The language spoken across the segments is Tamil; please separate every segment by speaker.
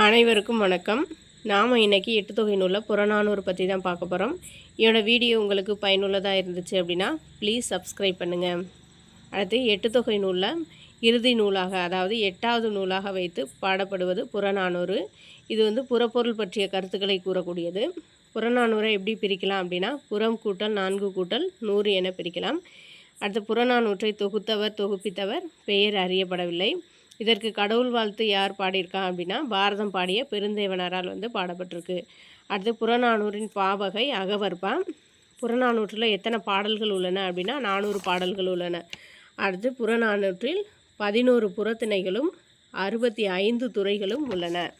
Speaker 1: அனைவருக்கும் வணக்கம். நாம் இன்னைக்கு எட்டு தொகை நூலில் புறநானூறு பற்றி தான் பார்க்க போகிறோம் என்னோடய வீடியோ உங்களுக்கு பயனுள்ளதாக இருந்துச்சு அப்படின்னா ப்ளீஸ் சப்ஸ்கிரைப் பண்ணுங்கள் அடுத்து எட்டு தொகை நூலில் இறுதி நூலாக அதாவது எட்டாவது நூலாக வைத்து பாடப்படுவது புறநானூறு. இது வந்து புறப்பொருள் பற்றிய கருத்துக்களை கூறக்கூடியது. புறநானூரை எப்படி பிரிக்கலாம் அப்படின்னா புறம் கூட்டல் நான்கு கூட்டல் நூறு என பிரிக்கலாம். அடுத்து புறநானூற்றை தொகுத்தவர் தொகுப்பித்தவர் பெயர் அறியப்படவில்லை. இதற்கு கடவுள் வாழ்த்து யார் பாடியிருக்கான் அப்படின்னா பாரதம் பாடிய பெருந்தேவனாரால் வந்து பாடப்பட்டிருக்கு. அடுத்து புறநானூரின் பாவகை அகவற்பா புறநானூற்றில் எத்தனை பாடல்கள் உள்ளன அப்படின்னா நானூறு பாடல்கள் உள்ளன. அடுத்து புறநானூற்றில் பதினோரு புறத்திணைகளும் அறுபத்தி ஐந்து துறைகளும் உள்ளன.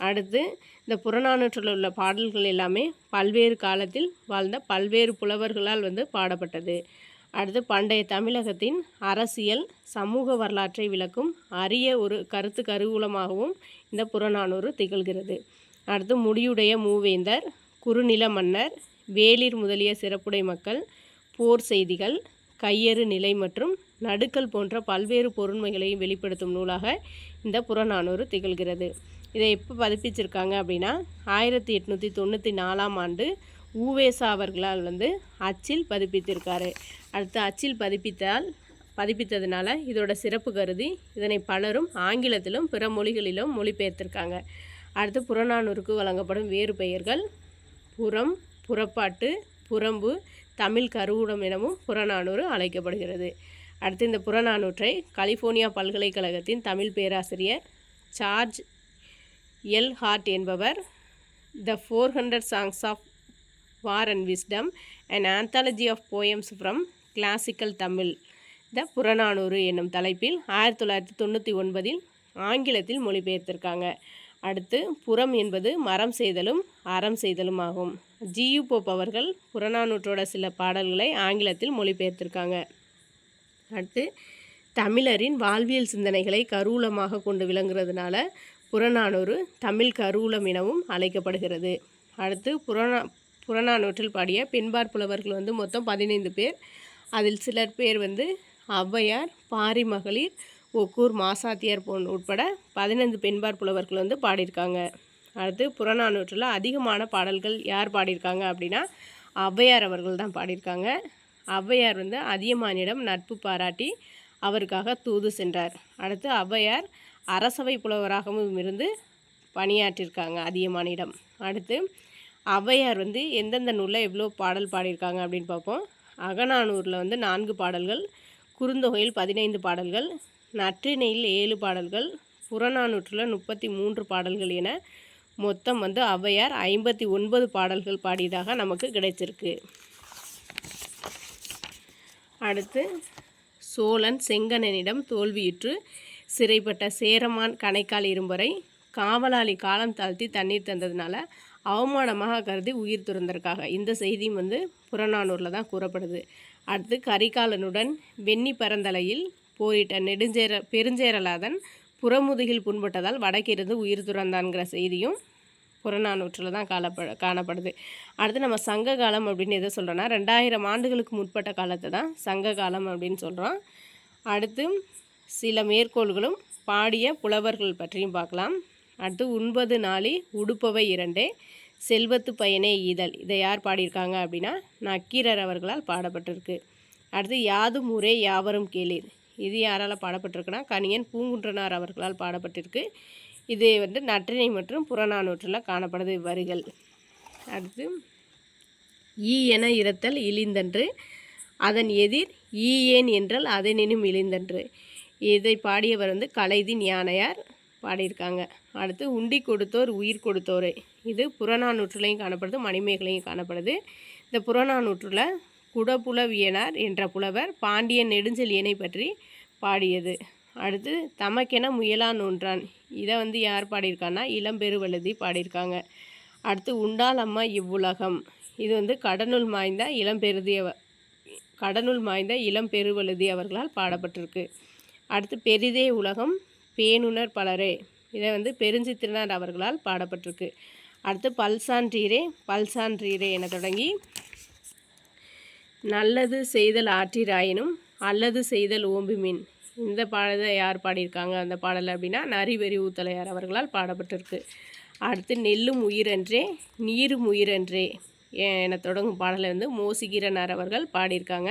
Speaker 1: அடுத்து இந்த புறநானூற்றில் உள்ள பாடல்கள் எல்லாமே பல்வேறு காலத்தில் வாழ்ந்த பல்வேறு புலவர்களால் வந்து பாடப்பட்டது. அடுத்து பண்டைய தமிழகத்தின் அரசியல் சமூக வரலாற்றை விளக்கும் அரிய ஒரு கருத்து கருவூலமாகவும் இந்த புறநானூறு திகழ்கிறது. அடுத்து முடியுடைய மூவேந்தர் குறுநில மன்னர் வேளிர் முதலிய சிறப்புடை மக்கள் போர் செய்திகள் கையறு நிலை மற்றும் நடுக்கல் போன்ற பல்வேறு பொருண்மைகளையும் வெளிப்படுத்தும் நூலாக இந்த புறநானூறு திகழ்கிறது. இதை எப்போ பதிப்பிச்சிருக்காங்க அப்படின்னா ஆயிரத்தி எட்நூற்றி தொண்ணூற்றி நாலாம் ஆண்டு ஊவேசா அவர்களால் வந்து அச்சில் பதிப்பித்திருக்காரு. அடுத்து அச்சில் பதிப்பித்தால் பதிப்பித்ததுனால இதோட சிறப்பு கருதி இதனை பலரும் ஆங்கிலத்திலும் பிற மொழிகளிலும் மொழிபெயர்த்திருக்காங்க. அடுத்து புறநானூறுக்கு வழங்கப்படும் வேறு பெயர்கள் புறம் புறப்பாட்டு புறம்பு தமிழ் கருவூடம் எனவும் புறநானூறு அழைக்கப்படுகிறது. அடுத்து இந்த புறநானூற்றை கலிஃபோர்னியா பல்கலைக்கழகத்தின் தமிழ் பேராசிரியர் சார்ஜ் எல் ஹார்ட் என்பவர் the four hundred songs of war and wisdom and anthology of poems from classical Tamil the Purananuru என்னும் தலைப்பில் ஆயிரத்தி தொள்ளாயிரத்தி தொண்ணூற்றி ஒன்பதில் ஆங்கிலத்தில் மொழிபெயர்த்திருக்காங்க. அடுத்து புறம் என்பது மரம் செய்தலும் அறம் செய்தலும் ஆகும் ஜியு போப் அவர்கள் புறநானூற்றோட சில பாடல்களை ஆங்கிலத்தில் மொழிபெயர்த்திருக்காங்க. அடுத்து தமிழரின் வாழ்வியல் சிந்தனைகளை கருவூலமாக கொண்டு விளங்குறதுனால புறநானூறு தமிழ் கருவூலம் எனவும் அழைக்கப்படுகிறது. அடுத்து புறநா புறநானூற்றில் பாடிய பெண்பார் புலவர்கள் வந்து மொத்தம் பதினைந்து பேர். அதில் சிலர் பேர் வந்து ஔவையார் பாரி மகளிர் ஒக்கூர் மாசாத்தியார் போன் உட்பட பதினைந்து பெண்பார் புலவர்கள் வந்து பாடியிருக்காங்க. அடுத்து புறநானூற்றில் அதிகமான பாடல்கள் யார் பாடியிருக்காங்க அப்படின்னா ஔவையார் அவர்கள் தான் பாடியிருக்காங்க. ஔவையார் வந்து அதியமானிடம் நட்பு பாராட்டி அவருக்காக தூது சென்றார். அடுத்து ஔவையார் அரசவை புலவராகவும் இருந்து பணியாற்றியிருக்காங்க அதியமானிடம். அடுத்து ஔவையார் வந்து எந்தெந்த நூலில் எவ்வளோ பாடல் பாடியிருக்காங்க அப்படின்னு பார்ப்போம். அகநானூரில் வந்து நான்கு பாடல்கள் குறுந்தொகையில் பதினைந்து பாடல்கள் நற்றிணையில் ஏழு பாடல்கள் புறநானூற்றில் முப்பத்தி மூன்று பாடல்கள் என மொத்தம் வந்து ஔவையார் ஐம்பத்தி ஒன்பது பாடல்கள் பாடியதாக நமக்கு கிடைச்சிருக்கு. அடுத்து சோழன் செங்கனனிடம் தோல்வியுற்று சிறைப்பட்ட சேரமான் கணைக்கால் இரும்பரை காவலாளி காலம் தாழ்த்தி தண்ணீர் தந்ததுனால அவமானமாக கருதி உயிர் துறந்திருக்காங்க. இந்த செய்தியும் வந்து புறநானூரில் தான் கூறப்படுது. அடுத்து கரிகாலனுடன் வெண்ணி பரந்தலையில் போரிட்ட நெடுஞ்சேர பெருஞ்சேரலாதன் புறமுதுகில் புண்பட்டதால் வடக்கிருந்து உயிர் துறந்தான்கிற செய்தியும் புறநானூற்றில் தான் காலப்ப காணப்படுது. அடுத்து நம்ம சங்க காலம் அப்படின்னு எதை சொல்கிறோன்னா ரெண்டாயிரம் ஆண்டுகளுக்கு முற்பட்ட காலத்தை தான் சங்க காலம் அப்படின்னு சொல்கிறோம் அடுத்து சில மேற்கோள்களும் பாடிய புலவர்கள் பற்றியும் பார்க்கலாம். அடுத்து உண்பது நாளி உடுப்பவை இரண்டே. செல்வத்து பயனே ஈதல். இதை யார் பாடியிருக்காங்க அப்படின்னா நக்கீரர் அவர்களால் பாடப்பட்டிருக்கு. அடுத்து யாதும் ஊரே யாவரும் கேளீர். இது யாரால் பாடப்பட்டிருக்குன்னா கணியன் பூங்குன்றனார் அவர்களால் பாடப்பட்டிருக்கு. இது வந்து நற்றினை மற்றும் புறநானூற்றில் காணப்படுது வரிகள். அடுத்து ஈ என இரத்தல் இழிந்தன்று அதன் எதிர் ஈ ஏன் என்றால் அதனினும் இழிந்தன்று. இதை பாடியவர் வந்து கலைதின் யானையார் பாடியிருக்காங்க. அடுத்து உண்டி கொடுத்தோர் உயிர் கொடுத்தோர். இது புறநானூற்றுலையும் காணப்படுது மணிமேகலையும் காணப்படுது. இந்த புறநானூற்றில் குடபுலவியனார் என்ற புலவர் பாண்டியன் நெடுஞ்செழியனை பற்றி பாடியது. அடுத்து தமக்கென முயலான் ஒன்றான் இதை வந்து யார் பாடியிருக்கான்னா இளம்பெருவழுதி பாடியிருக்காங்க. அடுத்து உண்டால் அம்மா இவ்வுலகம். இது வந்து கடனுள் மாய்ந்த இளம்பெருதிய கடனுள் மாய்ந்த இளம்பெருவழுதி அவர்களால் பாடப்பட்டிருக்கு. அடுத்து பெரிதே உலகம் பேணுனர் பலரே. இதை வந்து பெருஞ்சித்திரனார் அவர்களால் பாடப்பட்டிருக்கு. அடுத்து பல்சான்றீரே பல்சான்றீரே என தொடங்கி நல்லது செய்தல் ஆற்றிராயினும் அல்லது செய்தல் ஓம்புமின். இந்த பாடலை யார் பாடியிருக்காங்க? அந்த பாடல் அப்படின்னா நரிவெறி ஊத்தலையார் அவர்களால் பாடப்பட்டிருக்கு. அடுத்து நெல்லும் உயிரன்றே நீரும் உயிரன்றே என தொடங்கும் பாடலை வந்து மோசிகீரனார் அவர்கள் பாடியிருக்காங்க.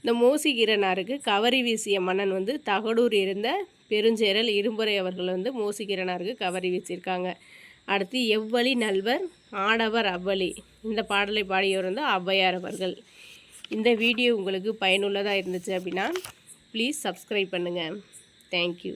Speaker 1: இந்த மோசிகீரனாருக்கு கவரி வீசிய மன்னன் வந்து தகடூர் இருந்த பெருஞ்சேரல் இரும்புரை அவர்கள் வந்து மோசிக்கிறனாருக்கு கவரி வீசியிருக்காங்க அடுத்து எவ்வழி நல்வர் ஆடவர் அவ்வழி. இந்த பாடலை பாடியவர் வந்து ஔவையார் அவர்கள். இந்த வீடியோ உங்களுக்கு பயனுள்ளதாக இருந்துச்சு அப்படின்னா ப்ளீஸ் சப்ஸ்கிரைப் பண்ணுங்கள் தேங்க்யூ